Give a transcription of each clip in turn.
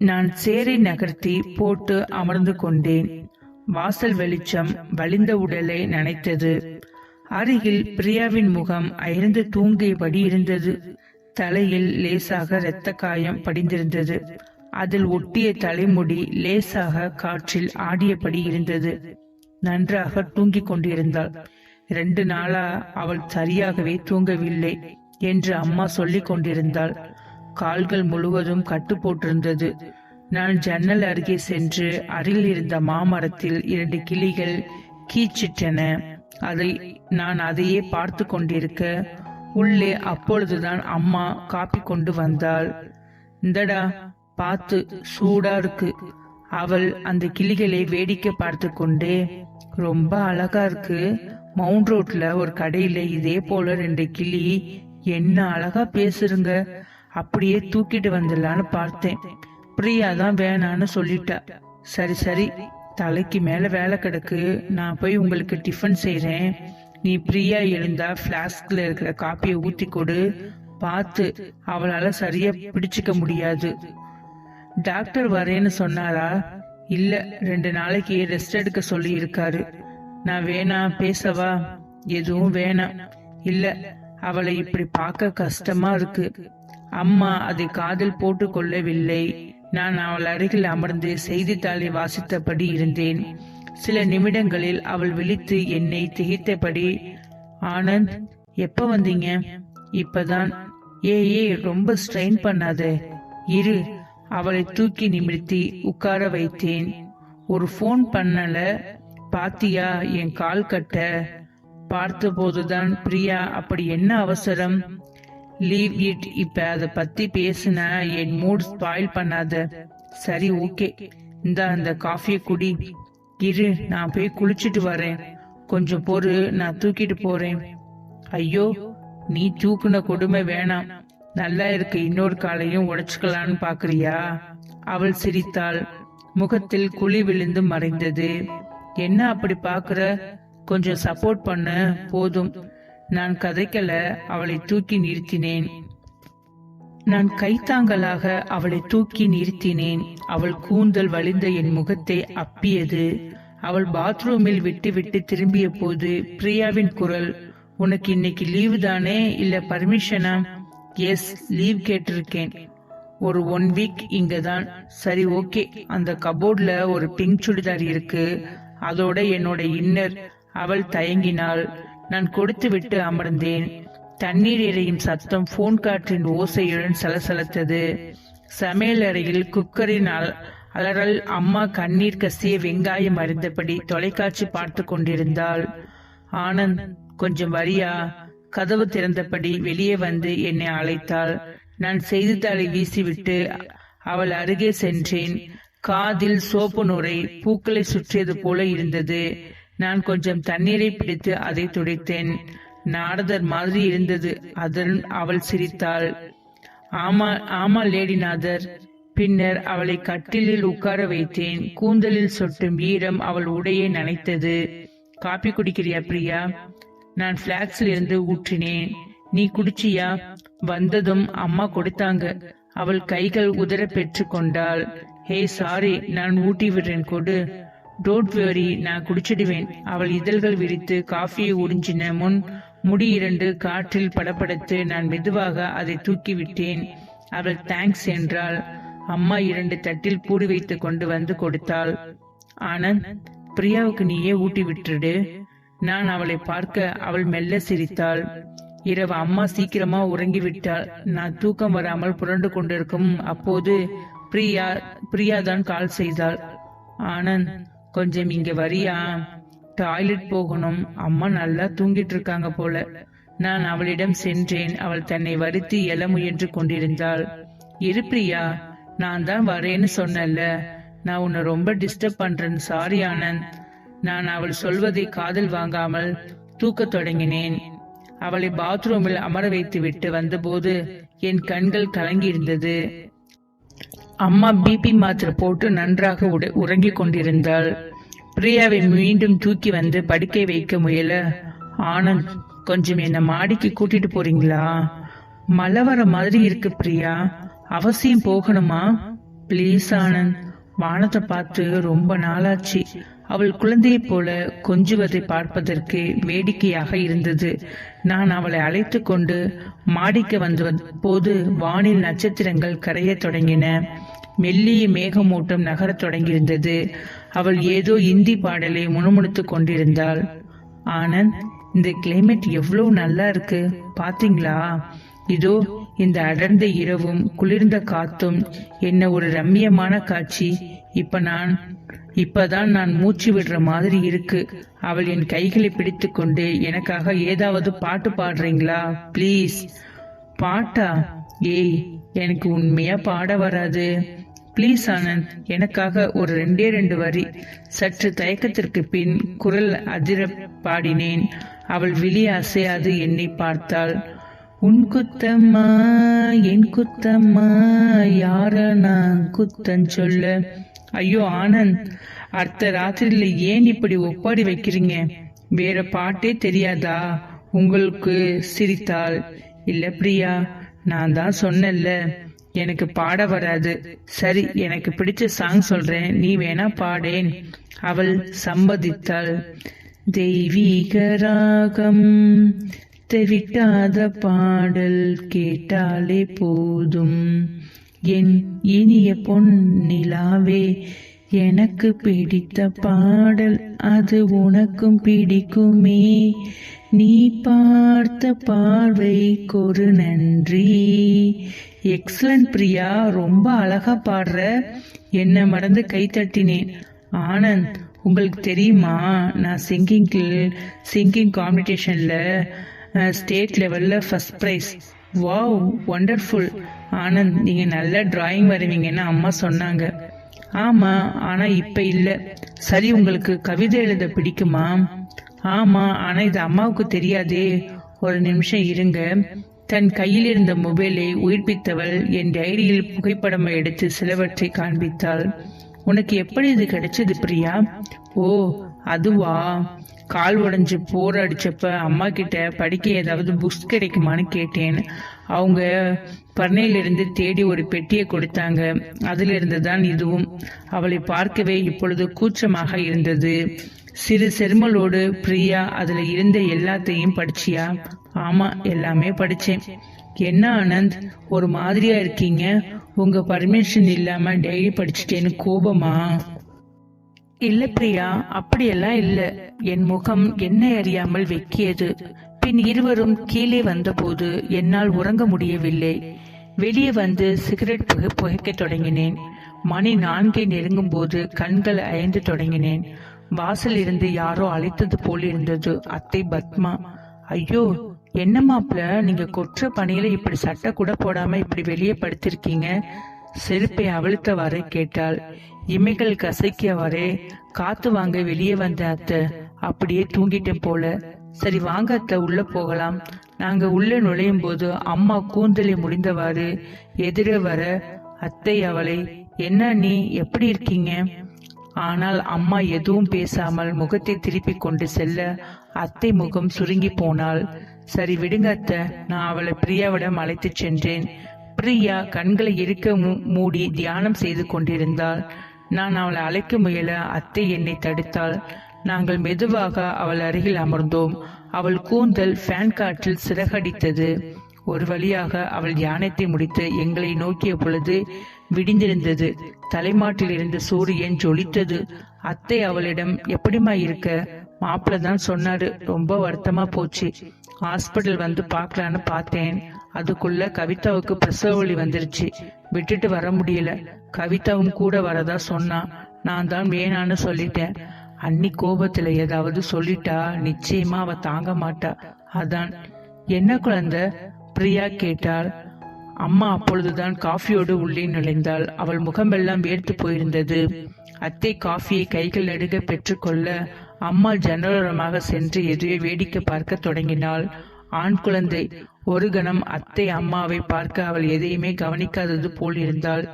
நான் சேரை நகர்த்தி போட்டு அமர்ந்து கொண்டேன். வாசல் வெளிச்சம் வலிந்த உடலை நனைத்தது. அருகில் பிரியாவின் முகம் அயர்ந்து தூங்கியபடி இருந்தது. தலையில் லேசாக இரத்த காயம் படிந்திருந்தது. அதில் ஒட்டிய தலைமுடி லேசாக காற்றில் ஆடியபடி இருந்தது. நன்றாக தூங்கிக் கொண்டிருந்தாள். ரெண்டு நாளா அவள் சரியாகவே தூங்கவில்லை என்று அம்மா சொல்லிக் கொண்டிருந்தாள். கால்கள் முழுவதும் கட்டு போட்டிருந்தது நான் ஜன்னல் அருகே சென்று அருகில் இருந்த மாமரத்தில் இரண்டு கிளிகள் கீச்சிட்டன. அதை நான் அதையே பார்த்து கொண்டிருக்க உள்ளே அப்பொழுதுதான் அம்மா காப்பி கொண்டு வந்தாள். இந்தடா பார்த்து சூடா இருக்கு. அவள் அந்த கிளிகளை வேடிக்கை பார்த்து கொண்டே ரொம்ப அழகா இருக்கு. மவுண்ட் ரோட்ல ஒரு கடையில இதே போல ரெண்டு கிளி. என்ன அழகா பேசுறங்க. அப்படியே தூக்கிட்டு வந்துடலான்னு பார்த்தேன். பிரியா தான் வேணான்னு சொல்லிட்டா. சரி சரி தலைக்கு மேல வேலை கிடக்கு. நான் போய் உங்களுக்கு டிஃபன் செய்கிறேன் நீ பிரியா எழுந்தா பிளாஸ்க்ல இருக்கிற காப்பியை ஊத்தி கொடு. பார்த்து அவளால சரியா பிடிச்சிக்க முடியாது. டாக்டர் வரேன்னு சொன்னாரா? இல்ல ரெண்டு நாளைக்கு ரெஸ்ட் எடுக்க சொல்லி இருக்காரு. நான் வேணா பேசவா? எதுவும் வேணாம். இல்ல அவளை இப்படி பார்க்க கஷ்டமா இருக்கு. அம்மா அதை காதில் போட்டு கொள்ளவில்லை. நான் அவள் அருகில் அமர்ந்து செய்தித்தாளை வாசித்தபடி இருந்தேன். சில நிமிடங்களில் அவள் விழித்து என்னை திகைத்தபடி ஆனந்த் எப்ப வந்தீங்க? இப்பதான். ஏ ஏ ரொம்ப ஸ்ட்ரெயின் பண்ணாத. இரு. அவளை தூக்கி நிமிர்த்தி உட்கார வைத்தேன். ஒரு ஃபோன் பண்ணல. பாத்தியா? என் கால் கட்ட. பார்த்தபோதுதான் பிரியா அப்படி என்ன அவசரம்? லீவ் இட் இப்ப அத பத்தி பேசின என் மூட் ஸ்பாயில் பண்ணாத. சரி ஓகே இந்த அந்த காஃபியை குடி. இரு நான் போய் குளிச்சிட்டு வரேன். கொஞ்சம் பொறு நான் தூக்கிட்டு போறேன். ஐயோ நீ தூக்குன கொடுமை வேணாம். நல்லா இருக்கு இன்னொரு காலையும் உடைச்சுக்கலான்னு பாக்குறியா? அவள் சிரித்தாள். முகத்தில் குழி விழுந்து மறைந்தது. என்ன அப்படி பாக்குற? கொஞ்சம் சப்போர்ட் பண்ண போதும். நான் கதைக்கல அவளை தூக்கி நிறுத்தினேன். நான் கைத்தாங்கலாக அவளை தூக்கி நிறுத்தினேன். அவள் கூந்தல் வலிந்த என் முகத்தை அப்பியது. அவள் பாத்ரூமில் விட்டுவிட்டு திரும்பிய போது பிரியாவின் குரல் உனக்கு இன்னைக்கு லீவு தானே? இல்ல பர்மிஷனா? எஸ் லீவ் கேட்டிருக்கேன். ஒரு ஒன் வீக் இங்க தான் சரி ஓகே. அந்த கபோர்ட்ல ஒரு பிங்க் சுடிதார் இருக்கு. அதோட என்னோட இன்னர். அவள் தயங்கினாள். நான் கொடுத்து விட்டு அமர்ந்தேன். தண்ணீர் எறையும் சத்தம் போன் காற்றின் ஓசையுடன் சலசலத்தது. சமையல் அறையில் குக்கரின் அல- அலறல் அம்மா கண்ணீர் கசிய வெங்காயம் அறிந்தபடி தொலைக்காட்சி பார்த்து கொண்டிருந்தாள். ஆனந்த் கொஞ்சம் வரியா கதவு திறந்தபடி வெளியே வந்து என்னை அழைத்தாள். நான் செய்தித்தாளை வீசிவிட்டு அவள் அருகே சென்றேன். காதில் சோப்பு நுரை பூக்களை சுற்றியது போல இருந்தது. நான் கொஞ்சம் தண்ணீரை பிடித்து அதை துடைத்தேன். நாரதர் மாதிரி இருந்தது. அதன் அவள் சிரித்தாள். ஆமா ஆமா லேடிநாதர். பின்னர் அவளை கட்டிலில் உட்கார வைத்தேன். கூந்தலில் சொட்டும் ஈரம் அவள் உடையை நனைத்தது. காபி குடிக்கிறியா பிரியா? நான் பிளாக்ஸில் இருந்து ஊற்றினேன். நீ குடிச்சியா? வந்ததும் அம்மா கொடுத்தாங்க. அவள் கைகள் உதற பெற்று கொண்டாள். ஹே சாரி நான் ஊட்டி விடுறேன் கொடு. டோட் வெரி நான் குடிச்சிடுவேன். அவள் இதழ்கள் விரித்து காஃபியை உறிஞ்சின முன் முடி இரண்டு காற்றில் படப்படுத்து நான் மெதுவாக அதை தூக்கி விட்டேன் அவள் தேங்க்ஸ் என்றாள். அம்மா இரண்டு தட்டில் பூடி வைத்து கொண்டு வந்து கொடுத்தாள். ஆனந்த் பிரியாவுக்கு நீயே ஊட்டி விட்டுடு. நான் அவளை பார்க்க அவள் மெல்ல சிரித்தாள். இரவு அம்மா சீக்கிரமா உறங்கி விட்டாள். நான் தூக்கம் வராமல் புரண்டு கொண்டிருக்கும் அப்போது பிரியா பிரியா தான் கால் செய்தாள். ஆனந்த் கொஞ்சம் இங்க வரியா? டாய்லெட் போகணும். அம்மா நல்லா தூங்கிட்டு இருக்காங்க போல. நான் அவளிடம் சென்றேன். அவள் தன்னை வருத்தி எழ முயன்று கொண்டிருந்தாள். இரு பிரியா நான் தான் வரேன்னு சொன்னேன்ல. நான் உன்னை ரொம்ப டிஸ்டர்ப் பண்றேன். சாரி ஆனந்த். நான் அவள் சொல்வதை காதல் வாங்காமல் தூக்கத் தொடங்கினேன். அவளை பாத்ரூமில் அமர வைத்து விட்டு வந்தபோது என் கண்கள் கலங்கியிருந்தது. அம்மா பிபி மாத்திரை போட்டு நன்றாக உட- உறங்கிக் கொண்டிருந்தாள். பிரியாவை மீண்டும் தூக்கி வந்து படுக்கை வைக்க முயல ஆனந்த் கொஞ்சம் என்ன மாடிக்கு கூட்டிட்டு போறீங்களா? மழை வர மாதிரி இருக்கு பிரியா. அவசியம் போகணுமா? ப்ளீஸ் ஆனந்த். வானத்தை பார்த்து ரொம்ப நாளாச்சு. அவள் குழந்தையைப் போல கொஞ்சுவதை பார்ப்பதற்கு வேடிக்கையாக இருந்தது. நான் அவளை அழைத்து கொண்டு மாடிக்கு வந்த போது வானில் நட்சத்திரங்கள் கரையத் தொடங்கின. மெல்லிய மேகமூட்டம் நகரத் தொடங்கியிருந்தது. அவள் ஏதோ இந்தி பாடலை முணுமுணுத்துக் கொண்டிருந்தாள். ஆனந்த் இந்த கிளைமேட் எவ்வளவு நல்லா இருக்கு. பாத்தீங்களா? இதோ இந்த அடர்ந்த இரவும் குளிர்ந்த காத்தும் என்ன ஒரு ரம்மியமான காட்சி. இப்ப நான் இப்பதான் நான் மூச்சு விடுற மாதிரி இருக்கு. அவள் என் கைகளை பிடித்துக்கொண்டு எனக்காக ஏதாவது பாட்டு பாடுறீங்களா? ப்ளீஸ். பாட்டா? ஏய் எனக்கு உண்மையா பாட வராது. ப்ளீஸ் ஆனந்த் எனக்காக ஒரு ரெண்டே ரெண்டு வரி. சற்று தயக்கத்திற்கு பின் குரல் அதிர பாடினேன். அவள் விழி அசையாது என்னை பார்த்தாள். உன் குத்தம்மா என் குத்தம்மா யார நான் குத்தம் சொல்ல? ஐயோ ஆனந்த் அடுத்த ராத்திரியில ஏன் இப்படி ஒப்பாடி வைக்கிறீங்க? வேற பாட்டே தெரியாதா? உங்களுக்கு சிரித்தாள். இல்ல பிரியா நான் தான் சொன்னேன்ல. எனக்கு பாட வராது. சரி எனக்கு பிடிச்ச சாங் சொல்றேன். நீ வேணா பாடேன். அவள் சம்மதித்தாள். தெய்வீக ராகம் தெவிட்டாத பாடல் கேட்டாலே போதும். என் இனிய பொன்னிலாவே எனக்கு பிடித்த பாடல் அது உனக்கும் பிடிக்குமே. நீ பார்த்த பார்வைக்கொரு நன்றி. எக்ஸலண்ட் பிரியா ரொம்ப அழகா பாடுற. என்ன மறந்து கை தட்டினேன். ஆனந்த் உங்களுக்கு தெரியுமா? நான் சிங்கிங்க்கு சிங்கிங் காம்படிஷன்ல ஸ்டேட் லெவல்ல first prize wow wonderful Anand நீங்க நல்ல டிராயிங் வரைவீங்கன்னு அம்மா சொன்னாங்க. ஆமா ஆனா இப்ப இல்ல. சரி உங்களுக்கு கவிதை எழுத பிடிக்குமா? ஆமா ஆனா இது அம்மாவுக்கு தெரியாதே. ஒரு நிமிஷம் இருங்க. தன் கையில் இருந்த மொபைலை உயிர்ப்பித்தவள் என் டைரியில் புகைப்படம் எடுத்து சிலவற்றை காண்பித்தாள். உனக்கு எப்படி இது கிடைச்சது பிரியா? ஓ அதுவா? கால் உடஞ்சி போர் அடிச்சப்ப அம்மா கிட்ட படிக்க ஏதாவது புக்ஸ் கிடைக்குமான்னு கேட்டேன். அவங்க பண்ணையிலிருந்து தேடி ஒரு பெட்டியை கொடுத்தாங்க. அதிலிருந்து தான் இதுவும். அவளை பார்க்கவே இப்பொழுது கூச்சமாக இருந்தது. சிறு செருமலோடு பிரியா அதுல இருந்த எல்லாத்தையும் படிச்சியா? ஆமா எல்லாமே படிச்சேன். என்ன ஆனந்த் ஒரு மாதிரியா இருக்கீங்க. உங்க பர்மிஷன் இல்லாம டெய்லி படிச்சிட்டேன்னு கோபமா? இல்ல பிரியா அப்படியெல்லாம் இல்ல. என் முகம் என்னை அறியாமல் வெக்கியது. பின் இருவரும் கீழே வந்தபோது என்னால் உறங்க முடியவில்லை. வெளியே வந்து சிகரெட் புகை புகைக்கத் தொடங்கினேன். மணி நான்கை நெருங்கும் போது கண்கள் அயந்து தொடங்கினேன். வாசல் இருந்து யாரோ அழைத்தது போல் இருந்தது. அத்தை பத்மா ஐயோ என்ன மாப்பிள? நீங்க கொற்ற பணியில இப்படி சட்டை கூட போடாம இப்படி வெளியே படுத்திருக்கீங்க? செருப்பை அவிழ்த்தவாறே கேட்டாள். இமைகள் கசைக்கியவாறே காத்து வாங்க வெளியே வந்த அத்தை அப்படியே தூங்கிட்டேன் போல. சரி வாங்க அத்தை உள்ள போகலாம். நாங்க உள்ள நுழையும் போது அம்மா கூந்தலை முடிந்தவாறு எதிரே வர அத்தை அவளை என்ன நீ எப்படி இருக்கீங்க? ஆனால் அம்மா எதுவும் பேசாமல் முகத்தை திருப்பி கொண்டு செல்ல அத்தை முகம் சுருங்கி போனாள். சரி விடுங்க அத்தை நான் அவளை பிரியாவிடம் அழைத்துச் சென்றேன். பிரியா கண்களை இருக்க மூடி தியானம் செய்து கொண்டிருந்தாள். நான் அவளை அழைக்க முயல அத்தை என்னை தடுத்தாள். நாங்கள் மெதுவாக அவள் அருகில் அமர்ந்தோம். அவள் கூந்தல் ஃபேன் காற்றில் சிறகடித்தது. ஒரு வழியாக அவள் தியானத்தை முடித்து எங்களை நோக்கிய பொழுது விடிந்திருந்தது. தலைமாட்டில் இருந்த சூரியன் ஜொலித்தது? அத்தை அவளிடம் எப்படிம்மா இருக்க? மாப்பிள்ள தான் சொன்னாரு. ரொம்ப வருத்தமா போச்சு. ஹாஸ்பிட்டல் வந்து பார்க்கலான்னு பார்த்தேன். அதுக்குள்ள கவிதாவுக்கு பிரசவ வலி வந்துருச்சு. விட்டுட்டு வர முடியல. கவிதாவும் கூட வரதா சொன்னா. நான் தான் வேணான்னு சொல்லிட்டேன். அன்னி கோபத்துல ஏதாவது சொல்லிட்டா நிச்சயமா அவ தாங்க மாட்டா. அதான். என்ன குழந்தை? பிரியா கேட்டாள் அம்மா அப்பொழுதுதான் காஃபியோடு உள்ளே நுழைந்தாள். அவள் முகமெல்லாம் வேர்த்து போயிருந்தது. அத்தை காஃபியை கைகள் நெடுக பெற்றுக்கொள்ள அம்மா ஜன்னலோரமாக சென்று எதிரே வேடிக்கை பார்க்க தொடங்கினாள். ஆண் குழந்தை ஒரு கணம் அத்தை அம்மாவை பார்க்க அவள் எதையுமே கவனிக்காதது போல் இருந்தாள்.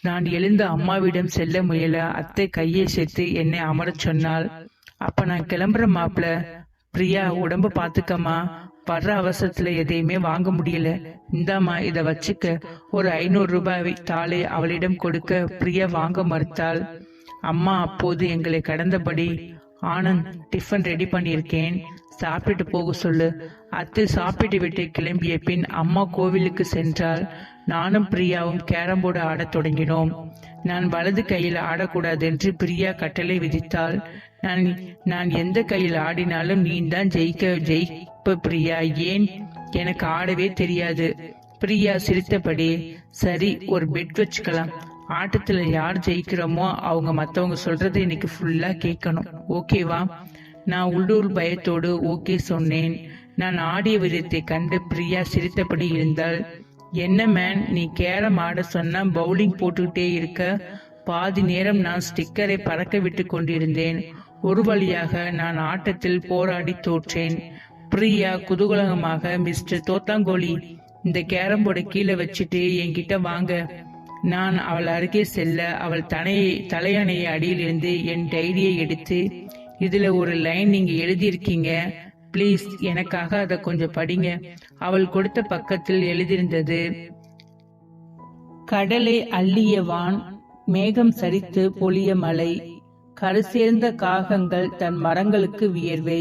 நான் எழுந்த அம்மாவிடம் செல்ல முயல அத்தை கையை சேர்த்து என்னை அமரச் சொன்னாள். அப்ப நான் கிளம்புற மாப்பிள. பிரியா உடம்ப பாத்துக்கம்மா வர்ற அவசரத்துல எதையுமே வாங்க முடியல. இந்தாம்மா இத வச்சுக்க. ஒரு ஐநூறு ரூபாய் தாளை அவளிடம் கொடுக்க பிரியா வாங்க மறுத்தாள். அம்மா அப்போது எங்களை கடந்தபடி ஆனந்த் டிஃபன் ரெடி பண்ணியிருக்கேன். சாப்பிட்டு போக சொல்லு. அத்தை சாப்பிட்டு விட்டு கிளம்பிய பின் அம்மா கோவிலுக்கு சென்றால் நானும் பிரியாவும் கேரம் போர்டு ஆடத் தொடங்கினோம். நான் வலது கையில் ஆடக்கூடாது என்று பிரியா கட்டளை விதித்தாள். நான் நான் எந்த கையில் ஆடினாலும் நீ தான் ஜெயிக்க ஜெயிப்ப பிரியா. ஏன்? எனக்கு ஆடவே தெரியாது. பிரியா சிரித்தபடி சரி ஒரு பெட் வச்சுக்கலாம். ஆட்டத்துல யார் ஜெயிக்கிறோமோ அவங்க மத்தவங்க சொல்றதை இன்னைக்கு ஃபுல்லா கேட்கணும். ஓகேவா நான் உள்ளூர் பயத்தோடு ஓகே சொன்னேன். நான் ஆடிய விதத்தை கண்டு பிரியா சிரித்தபடி இருந்தால் என்ன மேன் நீ கேரம் ஆட சொன்ன பவுலிங் போட்டுக்கிட்டே இருக்க? பாதி நேரம் நான் ஸ்டிக்கரை பறக்க விட்டு கொண்டிருந்தேன். ஒரு வழியாக நான் ஆட்டத்தில் போராடி தோற்றேன். பிரியா குதூகலகமாக மிஸ்டர் தோத்தாங்கோலி இந்த கேரம் போர்டை கீழே வச்சுட்டு என்கிட்ட வாங்க. நான் அவள் அருகே செல்ல அவள் தனையை தலையணையை அடியிலிருந்து என் டைரியை எடுத்து இதுல ஒரு லைன் நீங்க எழுதியிருக்கீங்க. ப்ளீஸ் எனக்காக அதை கொஞ்சம் படிங்க. அவள் கொடுத்த பக்கத்தில் எழுதியிருந்தது கடலை அள்ளியவான் மேகம் சரித்து பொழிய மலை கருசேர்ந்த காகங்கள் தன் மரங்களுக்கு வியர்வை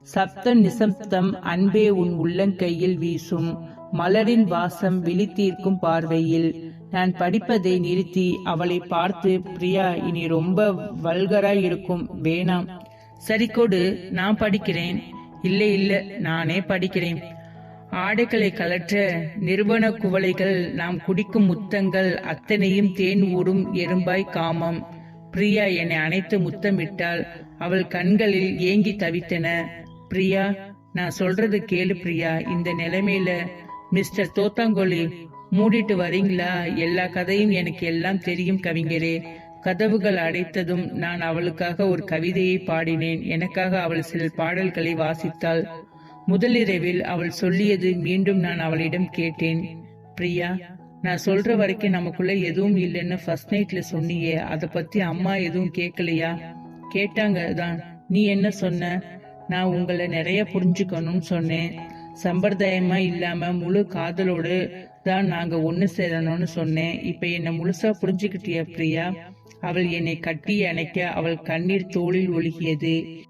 சப்த நிசப்தம் அன்பே உன் உள்ளங்கையில் வீசும் மலரின் வாசம் விழித்தீர்க்கும் பார்வையில். நான் படிப்பதை நிறுத்தி அவளை பார்த்து பிரியா இனி ரொம்ப வல்கராய் இருக்கும் வேணாம். சரி கொடு நான் படிக்கிறேன். இல்ல இல்ல நானே படிக்கிறேன். ஆடைகளை கலற்ற நிறுவன குவளைகள் நாம் குடிக்கும் முத்தங்கள் அத்தனையும் தேன் ஊறும் எறும்பாய் காமம். பிரியா என்னை அணைத்து முத்தமிட்டால் அவள் கண்களில் ஏங்கி தவித்தன. பிரியா நான் சொல்றது கேளு பிரியா இந்த நிலைமையில மிஸ்டர் தோத்தாங்கோலி மூடிட்டு வரீங்களா? எல்லா கதையும் எனக்கு எல்லாம் தெரியும் கவிஞரே. கதவுகள் அடைத்ததும் நான் அவளுக்காக ஒரு கவிதையை பாடினேன். எனக்காக அவள் சில பாடல்களை வாசித்தாள். முதலிரவில் அவள் சொல்லியது மீண்டும் நான் அவளிடம் கேட்டேன். பிரியா நான் சொல்ற வரைக்கும் நமக்குள்ள எதுவும் இல்லைன்னு ஃபர்ஸ்ட் நைட்ல சொன்னியே. அத பத்தி அம்மா எதுவும் கேட்கலையா கேட்டாங்க தான் நீ என்ன சொன்ன? நான் உங்களை நிறைய புரிஞ்சுக்கணும்னு சொன்னேன். சம்பிரதாயமா இல்லாம முழு காதலோடு தான் நாங்க ஒன்னு சேரணும்னு சொன்னேன். இப்ப என்ன முழுசா புரிஞ்சுக்கிட்டியா பிரியா? அவள் என்னை கட்டி அணைக்க அவள் கண்ணீர் தோளில் ஒழுகியது.